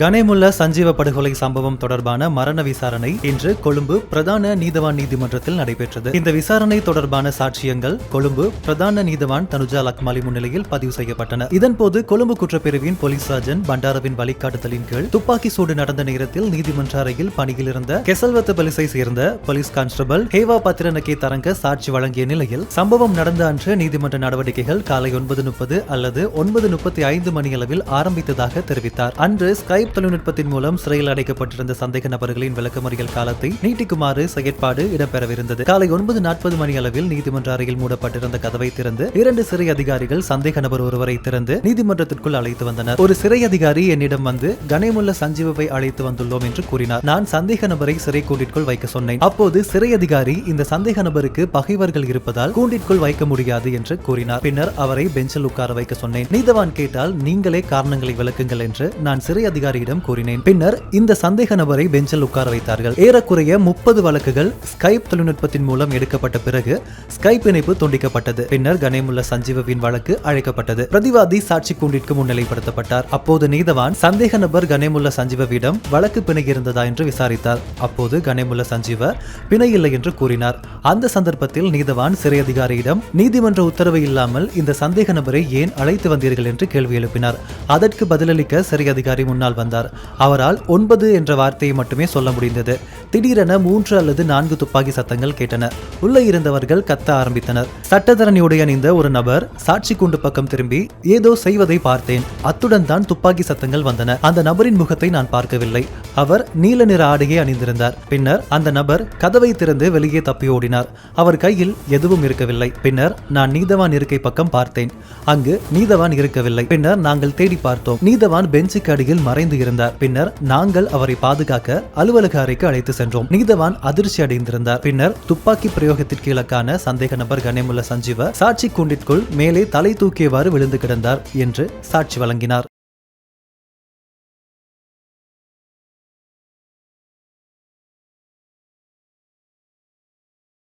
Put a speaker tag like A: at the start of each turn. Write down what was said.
A: கனேமுல்ல சஞ்சீவ படுகொலை சம்பவம் தொடர்பான மரண விசாரணை இன்று கொழும்பு பிரதான நீதவான் நீதிமன்றத்தில் நடைபெற்றது. இந்த விசாரணை தொடர்பான சாட்சியங்கள் கொழும்பு பிரதான நீதவான் தனுஜா லக்மாலி முன்னிலையில் பதிவு செய்யப்பட்டன. இதன்போது கொழும்பு குற்றப்பிரிவின் போலீஸ் சார்ஜன் பண்டாரவின் வழிகாட்டுதலின் கீழ் துப்பாக்கி சூடு நடந்த நேரத்தில் நீதிமன்ற அறையில் பணியில் இருந்த கெசல்வத்த பலிசை சேர்ந்த போலீஸ் கான்ஸ்டபிள் ஹேவா பத்திரனகே தரங்க சாட்சி வழங்கிய நிலையில் சம்பவம் நடந்த அன்று நீதிமன்ற நடவடிக்கைகள் காலை ஒன்பது முப்பது அல்லது ஒன்பது முப்பத்தி ஐந்து மணியளவில் ஆரம்பித்ததாக தெரிவித்தார். அன்று ஸ்கை தொழில்நுட்பத்தின் மூலம் சிறையில் அடைக்கப்பட்டிருந்த சந்தேக நபர்களின் விளக்கமறியல் காலத்தை நீட்டிக்குமாறு செயற்பாடு இடம்பெறவிருந்தது. காலை ஒன்பது நாற்பது மணி அளவில் நீதிமன்ற அறையில் மூடப்பட்டிருந்த கதவை திறந்து இரண்டு சிறை அதிகாரிகள் சந்தேக நபர் ஒருவரை திறந்து நீதிமன்றத்திற்குள் அழைத்து வந்தனர். ஒரு சிறை அதிகாரி என்னிடம் வந்து கணேமுள்ள சஞ்சீவை அழைத்து வந்துள்ளோம் என்று கூறினார். நான் சந்தேக நபரை சிறை கூண்டிற்குள் வைக்க சொன்னேன். அப்போது சிறை அதிகாரி இந்த சந்தேக நபருக்கு பகைவர்கள் இருப்பதால் கூண்டிற்குள் வைக்க முடியாது என்று கூறினார். பின்னர் அவரை பெஞ்சில் உட்கார வைக்க சொன்னேன். நீதவான் கேட்டால் நீங்களே காரணங்களை விளக்குங்கள் என்று நான் சிறை அதிகாரி அதிகாரியிடம் கூறினேன். பின்னர் இந்த சந்தேக நபரை பெஞ்சில் உட்கார வைத்தார்கள். ஏறக்குறைய முப்பது வழக்குகள் ஸ்கைப் தொழில்நுட்பத்தின் மூலம் எடுக்கப்பட்ட பிறகு ஸ்கைப் இணைப்பு துண்டிக்கப்பட்டது. பின்னர் கணேமுல்ல சஞ்சீவவின் வழக்கு அழைக்கப்பட்டது. பிரதிவாதி சாட்சி கூண்டிற்கு முன்னிலைப்படுத்தப்பட்டார். அப்போது நீதவான் சந்தேக நபர் கணேமுல்ல சஞ்சீவவிடம் வழக்கு பிணை இருந்ததா என்று விசாரித்தார். அப்போது கணேமுல்ல சஞ்சீவ பிணை இல்லை என்று கூறினார். அந்த சந்தர்ப்பத்தில் நீதவான் சிறை அதிகாரியிடம் நீதிமன்ற உத்தரவு இல்லாமல் இந்த சந்தேக நபரை ஏன் அழைத்து வந்தீர்கள்? என்று கேள்வி எழுப்பினார். அதற்கு பதிலளிக்க சிறை அதிகாரி முன்னால் வந்தார் அவரால் ஒன்பது என்ற வார்த்தையை மட்டுமே சொல்ல முடிந்தது. திடீரென மூன்று அல்லது நான்கு துப்பாக்கி சத்தங்கள் கேட்டன. உள்ளே இருந்தவர்கள் கத்த ஆரம்பித்தனர். சட்டத்தரணியுடைய அணிந்த ஒரு நபர் சாட்சி குண்டு பக்கம் திரும்பி ஏதோ செய்வதை பார்த்தேன். அத்துடன் தான் துப்பாக்கி சத்தங்கள் வந்தன. அந்த நபரின் முகத்தை நான் பார்க்கவில்லை. அவர் நீல நிற ஆடையை அணிந்திருந்தார். பின்னர் அந்த நபர் கதவை திறந்து வெளியே தப்பி ஓடினார். அவர் கையில் எதுவும் இருக்கவில்லை. பின்னர் நான் நீதவான் இருக்கை பக்கம் பார்த்தேன். அங்கு நீதவான் இருக்கவில்லை. பின்னர் நாங்கள் தேடி பார்த்தோம். நீதவான் பெஞ்சுக்கு அடியில் மறைந்து இருந்தார் பின்னர் நாங்கள் அவரை பாதுகாக்க அலுவலக அறைக்கு அழைத்து சென்றோம். நீதவான் அதிர்ச்சி அடைந்திருந்தார். பின்னர் துப்பாக்கி பிரயோகத்திற்கு இலக்கான சந்தேக நபர் கணேமுல்ல சஞ்சீவ சாட்சி கூண்டிற்குள் மேலே தலை தூக்கியவாறு விழுந்து கிடந்தார் என்று சாட்சி வழங்கினார்.